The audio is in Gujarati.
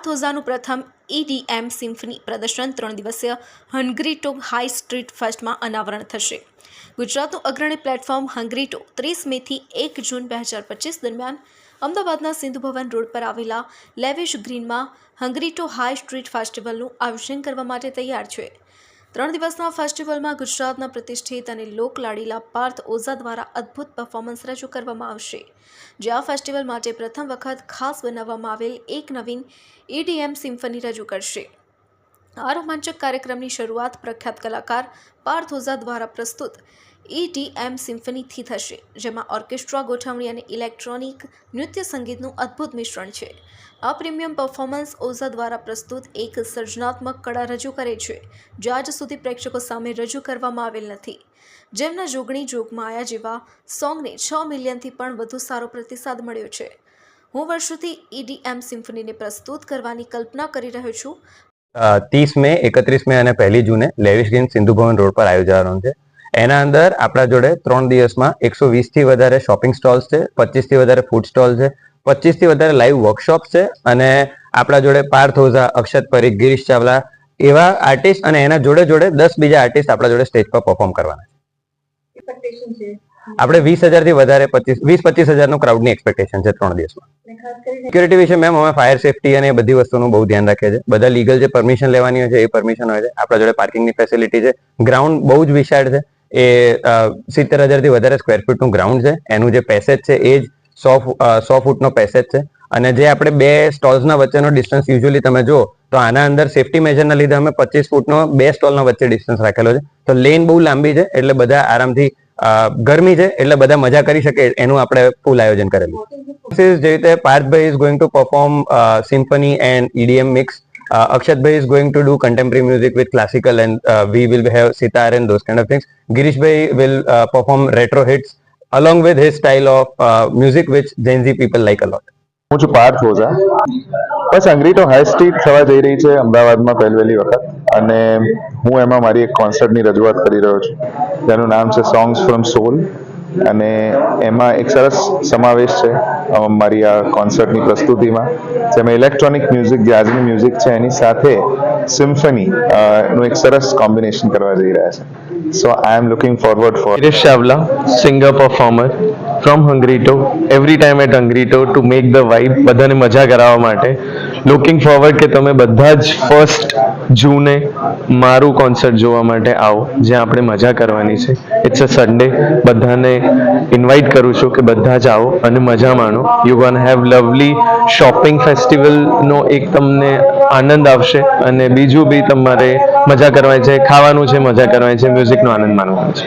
પાર્થોઝાનું પ્રથમ ઈડીએમ સિમ્ફની પ્રદર્શન ત્રણ દિવસીય હંગ્રીટોક હાઈ સ્ટ્રીટ ફેસ્ટમાં અનાવરણ થશે. ગુજરાતનું અગ્રણી પ્લેટફોર્મ હંગ્રીટો ત્રીસ મેથી એક જૂન બે હજાર પચીસ દરમિયાન અમદાવાદના સિંધુ ભવન રોડ પર આવેલા લેવિશ ગ્રીનમાં હંગ્રીટો હાઈ સ્ટ્રીટ ફેસ્ટિવલનું આયોજન કરવા માટે તૈયાર છે. ત્રણ દિવસના ફેસ્ટિવલમાં ગુજરાતના પ્રતિષ્ઠિત અને લોકલાડીલા પાર્થ ઓઝા દ્વારા અદ્ભુત પરફોર્મન્સ રજૂ કરવામાં આવશે. જે આ ફેસ્ટિવલ માટે પ્રથમ વખત ખાસ બનાવવામાં આવેલ એક નવીન ઈડીએમ સિમ્ફની રજૂ કરશે. આ રોમાંચક કાર્યક્રમની શરૂઆત પ્રખ્યાત કલાકાર પાર્થ ઓઝા દ્વારા પ્રસ્તુત ઇડીએમ સિમ્ફનીથી થશે, જેમાં ઓર્કેસ્ટ્રા, ગોઠવણી અને ઇલેક્ટ્રોનિક નૃત્ય સંગીતનું અદ્ભુત મિશ્રણ છે. આ પ્રીમિયમ પરફોર્મન્સ ઓઝા દ્વારા પ્રસ્તુત એક સર્જનાત્મક કળા રજૂ કરે છે, જે આજ સુધી પ્રેક્ષકો સામે રજૂ કરવામાં આવેલ નથી. જેમના જોગણી જોગમાયા જેવા સોંગને છ મિલિયનથી પણ વધુ સારો પ્રતિસાદ મળ્યો છે. હું વર્ષોથી ઈડીએમ સિમ્ફનીને પ્રસ્તુત કરવાની કલ્પના કરી રહ્યો છું. ત્રીસ મે, એકત્રીસ મે અને પહેલી જૂને lavish game Sindhu Bhavan road પર આયોજવાનું છે એના અંદર આપણા જોડે ત્રણ દિવસમાં એકસો વીસથી વધારે શોપિંગ સ્ટોલ્સ છે પચીસથી વધારે ફૂડ સ્ટોલ છે પચીસથી વધારે લાઈવ વર્કશોપ છે અને આપણા જોડે પાર્થ ઓઝા અક્ષત પરીખ ગિરીશ ચાવલા એવા આર્ટિસ્ટ અને એના જોડે જોડે દસ બીજા આર્ટિસ્ટ આપણા જોડે સ્ટેજ પર પરફોર્મ કરવાના છે. આપણે વીસ હજારથી વધારે પચીસ વીસ પચીસ હજારનું ક્રાઉડની એક્સપેક્ટેશન છે ત્રણ દિવસમાં. સિક્યુરિટી વિશે મેમ અમે ફાયર સેફટી અને એ બધી વસ્તુનું બહુ ધ્યાન રાખીએ છીએ. બધા લીગલ જે પરમિશન લેવાની હોય છે એ પરમિશન હોય છે. આપણા જોડે પાર્કિંગની ફેસિલિટી છે. ગ્રાઉન્ડ બહુ જ વિશાળ છે. એ સિત્તેર હજારથી વધારે સ્ક્વેર ફૂટનું ગ્રાઉન્ડ છે. એનું જે પેસેજ છે એ જ સો સો ફૂટનો પેસેજ છે. અને જે આપણે બે સ્ટોલ્સના વચ્ચેનો ડિસ્ટન્સ યુઝ્યુઅલી તમે જુઓ, તો આના અંદર સેફટી મેજરના લીધે અમે પચીસ ફૂટનો બે સ્ટોલના વચ્ચે ડિસ્ટન્સ રાખેલો છે. તો લેન બહુ લાંબી છે, એટલે બધા આરામથી ગરમી છે, એટલે બધા મજા કરી શકે એનું આપણે ફૂલ આયોજન કરેલું. જે રીતે પાર્થભાઈ is going to perform symphony and EDM EDM mix. Akshat Bhai is going to do contemporary music with classical and uh, we will have sitar and those kind of things. Girish Bhai will uh, perform retro hits along with his style of uh, music which Gen Z people like a lot. હું છું પાર્થ ઓઝા બસ અંગ્રીટો હાઈ સ્ટ્રીટ થવા જઈ રહી છે અમદાવાદમાં પહેલવેલી વખત અને હું એમાં મારી એક કોન્સર્ટની રજૂઆત કરી રહ્યો છું જેનું નામ છે સોંગ્સ ફ્રોમ સોલ અને એમાં એક સરસ સમાવેશ છે મારી આ કોન્સર્ટની પ્રસ્તુતિમાં, જેમાં ઇલેક્ટ્રોનિક મ્યુઝિક જે આજનું મ્યુઝિક છે, એની સાથે સિમ્ફની નું એક સરસ કોમ્બિનેશન કરવા જઈ રહ્યા છે. So I am looking forward for Girish Chavla, singer performer from Hungrito every time at Hungrito to make the vibe બધાને મજા કરાવવા માટે. લુકિંગ ફોરવર્ડ કે તમે બધા જ ફર્સ્ટ જૂને મારું કોન્સર્ટ જોવા માટે આવો જ્યાં આપણે મજા કરવાની છે. ઇટ્સ અ સન્ડે બધાને ઇન્વાઇટ કરું છું કે બધા જ આવો અને મજા માણો. You gonna have lovely shopping ફેસ્ટિવલનો એક તમને આનંદ આવશે અને બીજું બી તમારે મજા કરવાની છે, ખાવાનું છે, મજા કરવાની છે મ્યુઝિકનો આનંદ માણવાનો છે.